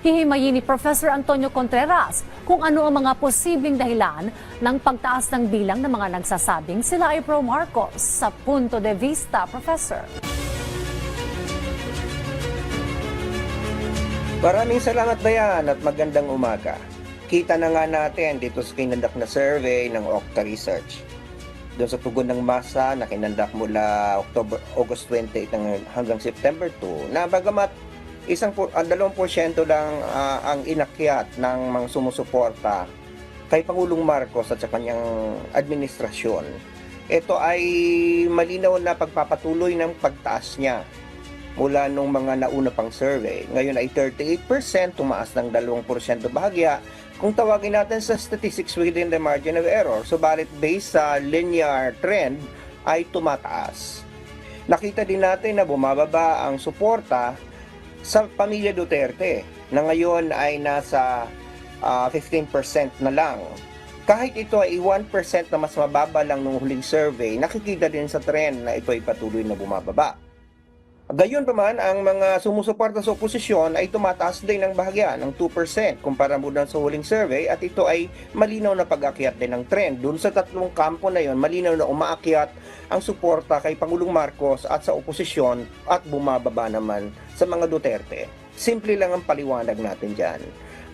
Hihimayin ni Professor Antonio Contreras kung ano ang mga posibleng dahilan ng pagtaas ng bilang ng mga nagsasabing sila ay pro Marcos sa punto de vista, Professor. Maraming salamat Bayan at magandang umaga. Kita na nga natin dito sa kinandak na survey ng Okta Research. Doon sa tugon ng masa na kinandak mula October, August 28 hanggang- hanggang September 2 na bagamat isang po, ang 2% lang ah, ang inakyat ng mga sumusuporta kay Pangulong Marcos at sa kanyang administrasyon. Ito ay malinaw na pagpapatuloy ng pagtaas niya mula nung mga nauna pang survey. Ngayon ay 38%, tumaas ng 2% bahagya. Kung tawagin natin sa statistics within the margin of error, subalit based sa linear trend ay tumataas. Nakita din natin na bumababa ang suporta sa pamilya Duterte na ngayon ay nasa ah, 15% na lang. Kahit ito ay 1% na mas mababa lang nung huling survey, nakikita din sa trend na ito ay patuloy na bumababa. Gayon pa man, ang mga sumusuporta sa oposisyon ay tumataas din ng bahagya ng 2% kumpara mo sa huling survey at ito ay malinaw na pag-akyat din ng trend. Doon sa tatlong kampo na yon, malinaw na umaakyat ang suporta kay Pangulong Marcos at sa oposisyon at bumababa naman sa mga Duterte. Simple lang ang paliwanag natin dyan.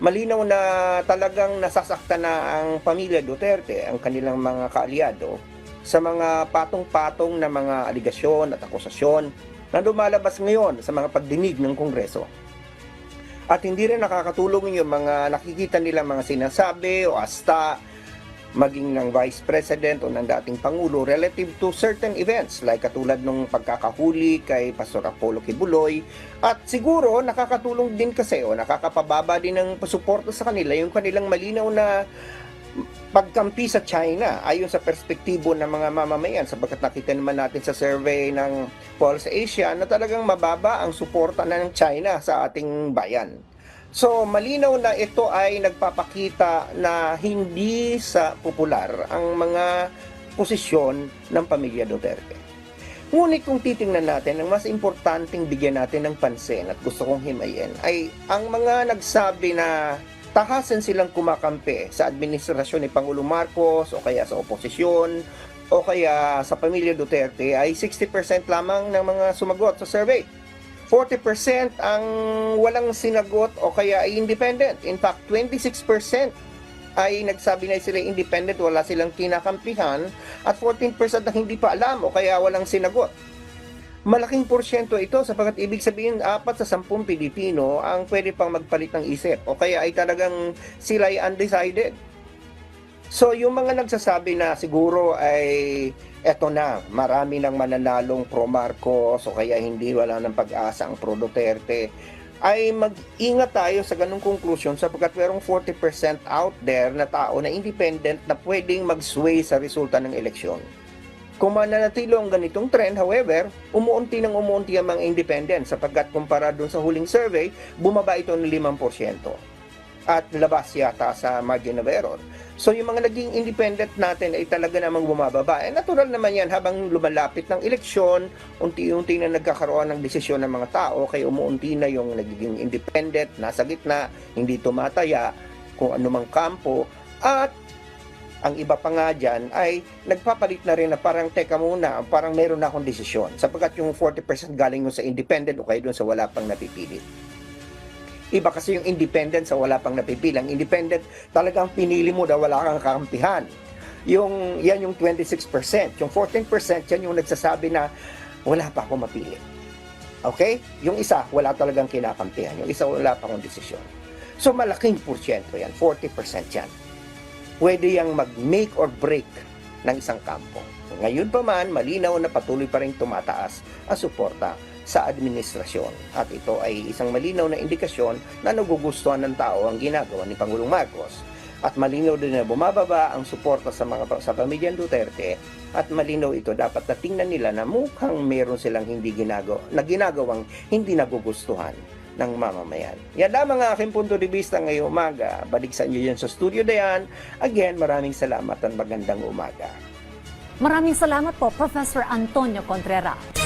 Malinaw na talagang nasasaktan na ang pamilya Duterte, ang kanilang mga kaalyado, sa mga patong-patong na mga aligasyon at akusasyon na lumalabas ngayon sa mga pagdinig ng Kongreso. At hindi rin nakakatulong yung mga nakikita nila mga sinasabi o asta maging ng Vice President o ng dating Pangulo relative to certain events like katulad nung pagkakahuli kay Pastor Apollo Kibuloy at siguro nakakatulong din kasi o nakakapababa din ng pasuporta sa kanila yung kanilang malinaw na pagkampi sa China ayon sa perspektibo ng mga mamamayan sapagkat nakita naman natin sa survey ng Pulse Asia na talagang mababa ang suporta ng China sa ating bayan. So malinaw na ito ay nagpapakita na hindi sa popular ang mga posisyon ng pamilya Duterte. Ngunit kung titingnan natin, ang mas importanteng bigyan natin ng pansin at gusto kong himayin ay ang mga nagsabi na tahasan silang kumakampi sa administrasyon ni Pangulong Marcos o kaya sa oposisyon o kaya sa pamilya Duterte ay 60% lamang ng mga sumagot sa survey. 40% ang walang sinagot o kaya ay independent. In fact, 26% ay nagsabi na sila independent, wala silang kinakampihan at 14% ang hindi pa alam o kaya walang sinagot. Malaking porsyento ito sapagkat ibig sabihin apat sa sampung Pilipino ang pwede pang magpalit ng isip o kaya ay talagang sila ay undecided. So yung mga nagsasabi na siguro ay eto na, marami nang mananalong pro Marcos o kaya hindi wala ng pag-asa ang pro Duterte ay mag-ingat tayo sa ganung conclusion sapagkat merong 40% out there na tao na independent na pwedeng mag-sway sa resulta ng eleksyon. Kung mananatilo ang ganitong trend, however, umuunti ng umuunti ang mga independent sapagkat kumpara dun sa huling survey, bumaba ito ng 5% at labas yata sa margin of error. So yung mga naging independent natin ay talaga namang bumababa. Eh natural naman yan habang lumalapit ng eleksyon, unti-unti na nagkakaroon ng desisyon ng mga tao kaya umuunti na yung nagiging independent, nasa gitna, hindi tumataya kung anumang kampo at ang iba pa nga dyan ay nagpapalit na rin na parang teka muna, parang meron na akong desisyon sapagkat yung 40% galing mo sa independent o kaya doon sa wala pang napipili. Iba kasi yung independent sa wala pang napipili. Ang independent talagang pinili mo na wala kang kakampihan. Yung, yan yung 26%. Yung 14%, yan yung nagsasabi na wala pa ako mapili. Okay? Yung isa, wala talagang kinakampihan. Yung isa, wala pa akong desisyon. So, malaking porsyento yan. 40% yan. Pwede yang mag-make or break ng isang kampo. Ngayon pa man, malinaw na patuloy pa rin tumataas ang suporta sa administrasyon. At ito ay isang malinaw na indikasyon na nagugustuhan ng tao ang ginagawa ni Pangulong Marcos. At malinaw din na bumababa ang suporta sa mga sa pamilyang Duterte at malinaw ito dapat na tingnan nila na mukhang meron silang hindi ginagawa na ginagawang hindi nagugustuhan ng mamamayan. Yan lamang ang aking punto de vista ngayong umaga. Balik sa inyo yan sa studio na yan. Again, maraming salamat at magandang umaga. Maraming salamat po, Professor Antonio Contreras.